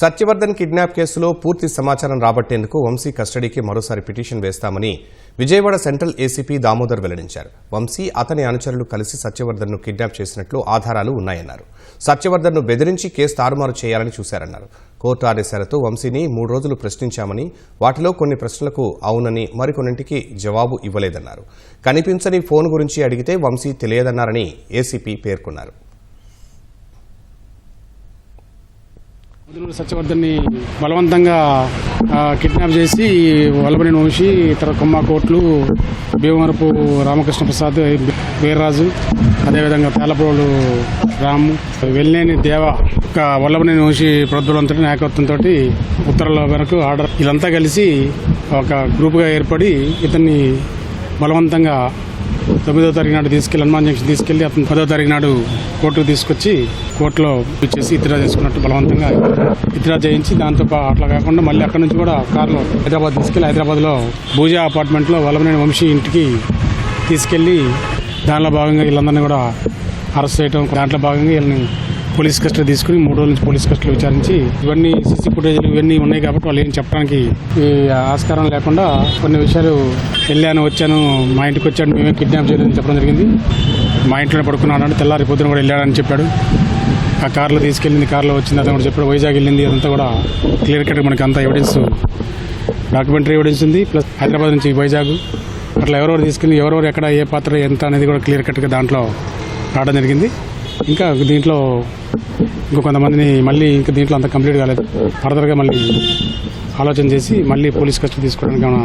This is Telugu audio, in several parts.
సత్యవర్ధన్ కిడ్నాప్ కేసులో పూర్తి సమాచారం రాబట్టేందుకు వంశీ కస్టడీకి మరోసారి పిటిషన్ వేస్తామని విజయవాడ సెంట్రల్ ఏసీపీ దామోదర్ వెల్లడించారు. వంశీ అతని అనుచరులు కలిసి సత్యవర్ధన్ను కిడ్నాప్ చేసినట్లు ఆధారాలు ఉన్నాయన్నారు. సత్యవర్ధన్ను బెదిరించి కేసు తారుమారు చేయాలని చూశారన్నారు. కోర్టు ఆదేశాలతో వంశీని మూడు రోజులు ప్రశ్నించామని వాటిలో కొన్ని ప్రశ్నలకు అవునని మరికొన్నింటికి జవాబు ఇవ్వలేదన్నారు. కనిపించని ఫోన్ గురించి అడిగితే వంశీ తెలియదన్నారని ఏసీపీ పేర్కొన్నారు. ముదునూరు సత్యవర్ధన్ని బలవంతంగా కిడ్నాప్ చేసి వల్లభనేని వంశీ ఇతర కొమ్మ కోట్లు భీమవరపు రామకృష్ణ ప్రసాద్ వీర్రాజు అదేవిధంగా తేలపోడు రాము వెళ్ళేని దేవ ఒక వల్లభని వంశీ ప్రొద్దులంతో నాయకత్వంతో ఉత్తర్వుల మేరకు ఆర్డర్. వీళ్ళంతా కలిసి ఒక గ్రూప్గా ఏర్పడి ఇతన్ని బలవంతంగా తొమ్మిదో తారీఖు నాడు తీసుకెళ్ళి హనుమాన్ జంక్షన్ తీసుకెళ్ళి అతను పదో తారీఖు నాడు కోర్టుకు తీసుకొచ్చి కోర్టులో చేసి ఇతిరా చేసుకున్నట్టు బలవంతంగా ఇతిరా చేయించి దాంతో పా- అట్లా కాకుండా మళ్ళీ అక్కడ నుంచి కూడా కారులో హైదరాబాద్ తీసుకెళ్ళి హైదరాబాద్లో భూజా అపార్ట్మెంట్లో వల్లభనేని వంశీ ఇంటికి తీసుకెళ్ళి దానిలో భాగంగా వీళ్ళందరినీ కూడా అరెస్ట్ చేయడం దాంట్లో భాగంగా వీళ్ళని పోలీస్ కస్టడీ తీసుకుని మూడు రోజుల నుంచి పోలీస్ కస్టడీ విచారించి ఇవన్నీ సీసీ ఫుటేజ్లు ఇవన్నీ ఉన్నాయి కాబట్టి వాళ్ళు ఏం చెప్పడానికి ఈ ఆస్కారం లేకుండా కొన్ని విషయాలు వెళ్ళాను వచ్చాను మా ఇంటికి వచ్చాను మేమే కిడ్నాప్ చేయలేదని చెప్పడం జరిగింది. మా ఇంట్లోనే పడుకున్నాడు తెల్లారి పొద్దున కూడా వెళ్ళాడని చెప్పాడు. ఆ కార్లో తీసుకెళ్ళింది కార్లో వచ్చింది అతను కూడా చెప్పాడు వైజాగ్ వెళ్ళింది అదంతా కూడా క్లియర్ కట్ మనకి అంతా ఎవిడెన్స్ డాక్యుమెంటరీ ఎవిడెన్స్ ఉంది ప్లస్ హైదరాబాద్ నుంచి వైజాగ్. అట్లా ఎవరెవరు తీసుకెళ్ళి ఎవరెవరు ఎక్కడ ఏ పాత్ర ఎంత అనేది కూడా క్లియర్ కట్గా దాంట్లో రావడం జరిగింది. ఇంకా దీంట్లో ఇంకో కొంతమందిని మళ్ళీ ఇంకా దీంట్లో అంత కంప్లీట్ కాలేదు. ఫర్దర్గా మళ్ళీ ఆలోచన చేసి మళ్ళీ పోలీస్ కస్టడీ తీసుకోవడానికి ఏమైనా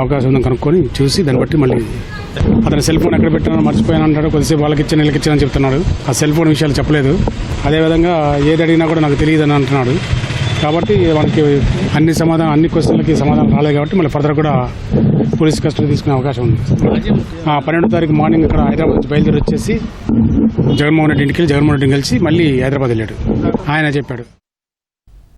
అవకాశం ఉందని కనుక్కొని చూసి దాన్ని బట్టి మళ్ళీ అతను సెల్ ఫోన్ ఎక్కడ పెట్టినా మర్చిపోయాను అంటాడు. కొద్దిసేపు వాళ్ళకి ఇచ్చాను వీళ్ళకి ఇచ్చానని చెప్తున్నాడు. ఆ సెల్ ఫోన్ విషయాలు చెప్పలేదు. అదేవిధంగా ఏది అడిగినా కూడా నాకు తెలియదు అని అంటున్నాడు. కాబట్టి మనకి అన్ని సమాధానం అన్ని క్వశ్చన్లకి సమాధానం రాలేదు కాబట్టి మళ్ళీ ఫర్దర్ కూడా పోలీస్ కస్టడీ తీసుకునే అవకాశం ఉంది. ఆ పన్నెండో తారీఖు మార్నింగ్ ఇక్కడ హైదరాబాద్ నుంచి బయలుదేరి వచ్చేసి జగన్మోహన్ రెడ్డి ఇంటికి వెళ్ళి జగన్మోహన్ రెడ్డిని కలిసి మళ్ళీ హైదరాబాద్ వెళ్ళాడు. ఆయన చెప్పాడు.